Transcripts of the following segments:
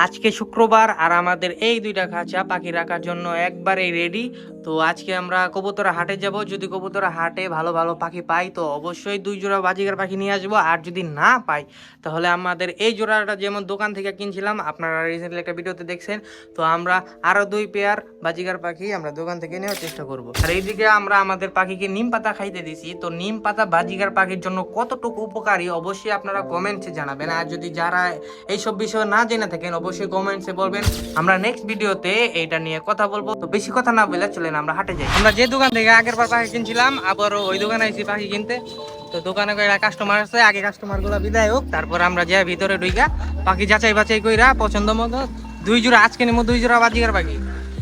আজকে শুক্রবার আর আমাদের এই দুইটা খাঁচা পাখি রাখার জন্য একবারেই রেডি তো আজকে আমরা কবুতরা হাটে যাব। যদি কবুতরা হাটে ভালো ভালো পাখি পাই, তো অবশ্যই দুই জোড়া বাজিকার পাখি নিয়ে আসব। আর যদি না পাই, তাহলে আমাদের এই জোড়াটা যেমন দোকান থেকে কিনছিলাম, আপনারা রিসেন্টলি একটা ভিডিওতে দেখছেন। তো আমরা আরও দুই পেয়ার বাজিকার পাখি আমরা দোকান থেকে নেওয়ার চেষ্টা করব। আর এইদিকে আমরা আমাদের পাখিকে নিম পাতা খাইতে দিছি। তো নিম পাতা বাজিকার পাখির জন্য কতটুকু উপকারী, অবশ্যই আপনারা কমেন্টসে জানাবেন। আর যদি যারা এইসব বিষয়ে না জেনে থাকেন, অবশ্যই কমেন্টসে বলবেন। আমরা নেক্সট ভিডিওতে এটা নিয়ে কথা বলব। তো বেশি কথা না বলে চলেন আমরা হাটে যাই। আমরা যে দোকান থেকে আগের বার পাখি কিনছিলাম, আবারও ওই দোকানে আইছি পাখি কিনতে। তো দোকানে কয়েকটা কাস্টমার আছে, আগে কাস্টমারগুলো বিদায় হোক, তারপর আমরা যাই ভিতরে ঢুইকা, পাখি যাচাই বাছাই কইরা পছন্দ মতো দুই জোড়া, আজকে নিমো দুই জোড়া বাজিকার পাখি।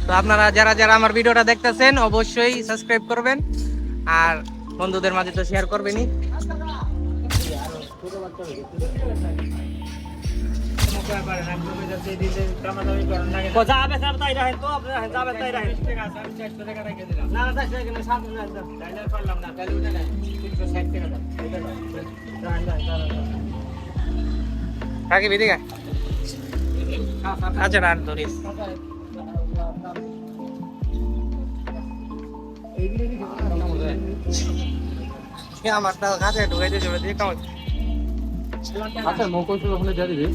তো আপনারা যারা যারা আমার ভিডিওটা দেখতেছেন, অবশ্যই সাবস্ক্রাইব করবেন। আর বন্ধুদের মাঝে তো শেয়ার করবেনই। যাবে স্যার তাই রাখেন তো আপনি রাখেন যাবে তাই রাখেন না না তাই রাখেন সাত রাখি বিদিকা আচ্ছা রান ধরিস আমারটা কাছে ঢুকাই দিয়ে যাবে দিয়ে কেমন আচ্ছা মকল ওখানে দিয়ে দিবি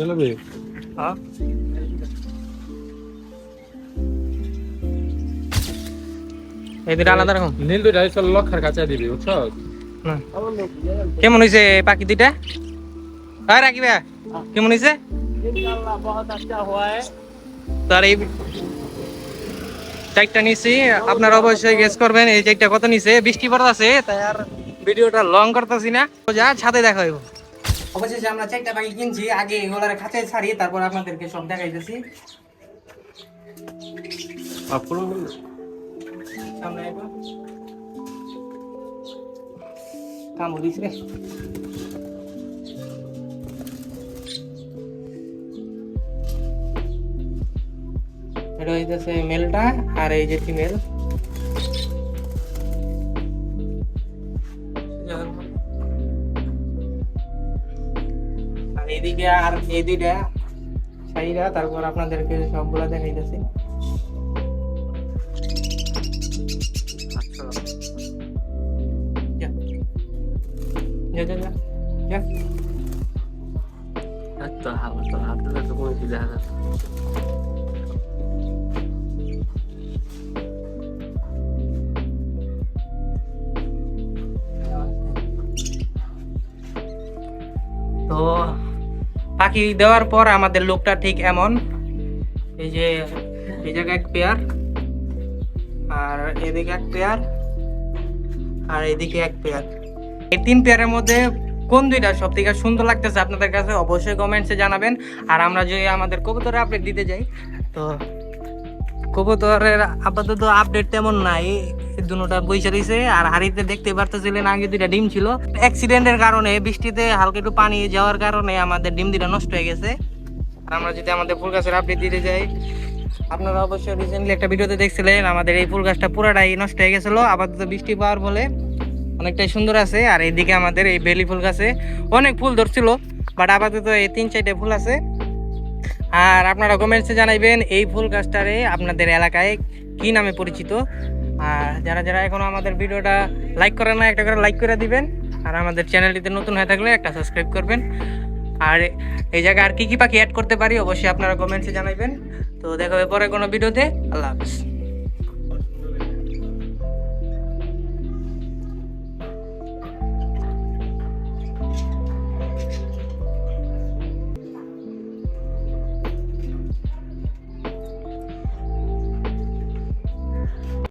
লাগবে হ্যাঁ আলাদা রকম। নীল দুইটা লক্ষার কাছে দিবি বুঝছ? কেমন হয়েছে পাখি দুইটা? হ্যাঁ রাখি ভাই কেমন আচ্ছা হয়েছে তার এই চাইটা নিছি আপনারা অবশ্যই গেস করবেন এই চারটা কত নিছে? বৃষ্টি পড়তাছে তাই আর ভিডিওটা লং করতেছি না। যা ছাদে দেখা হইব। অবশেষে আমরা চারটা বাকি কিনছি আগে এগুলার খাতে ছাড়ি তারপর আপনাদেরকে সব দেখাইতেছি। কাম হলিস রে। এটা হইতেছে মেলটা আর এই যে ফিমেল আর এদিকে আর এই দুইটা সাইরা তারপর আপনাদেরকে সবগুলা দেখাইতেছি যা। যা, যা, যা। যা। আচ্ছা হাল তো হাত তো কোনো কিছু দেখা যাচ্ছে তো পাখি দেওয়ার পর আমাদের লোকটা ঠিক এমন। এই যে, এই জায়গায় এক পেয়ার আর এদিকে এক পেয়ার আর এদিকে এক পেয়ার এই তিন পেয়ারের মধ্যে কোন দুইটা সব থেকে সুন্দর লাগতেছে আপনাদের কাছে অবশ্যই কমেন্টসে জানাবেন। আর আমরা যদি আমাদের কবুতরের আপডেট দিতে যাই, তো কবুতরের আপাতত আপডেট তেমন নাই। দুটা বইসা রয়েছে আর হাড়িতে দেখতে পারতেছিলেন আগে দুইটা ডিম ছিল। অ্যাক্সিডেন্টের কারণে বৃষ্টিতে হালকা একটু পানি যাওয়ার কারণে আমাদের ডিম দুটা নষ্ট হয়ে গেছে। আর আমরা যদি আমাদের ফুল গাছের আপডেট দিতে যাই, আপনারা অবশ্যই রিসেন্টলি একটা ভিডিওতে দেখছিলেন, আমাদের এই ফুল গাছটা পুরাটাই নষ্ট হয়ে গেছিল, আপাতত বৃষ্টি পাওয়ার ফলে অনেকটাই সুন্দর আছে, আর এইদিকে আমাদের এই বেলি ফুল গাছে অনেক ফুল ধরছিল বাট আপাতত এই তিন চারটে ফুল আছে। আর আপনারা কমেন্টসে জানাইবেন এই ফুল গাছটারে আপনাদের এলাকায় কি নামে পরিচিত। আর যারা যারা এখনও আমাদের ভিডিওটা লাইক করে না একটা করে লাইক করে দিবেন। আর আমাদের চ্যানেলটিতে নতুন হয়ে থাকলে একটা সাবস্ক্রাইব করবেন। আর এই জায়গায় আর কী কী পাখি অ্যাড করতে পারি, অবশ্যই আপনারা কমেন্টসে জানাবেন তো দেখা হবে পরে কোনো ভিডিওতে। আল্লাহ হাফিজ।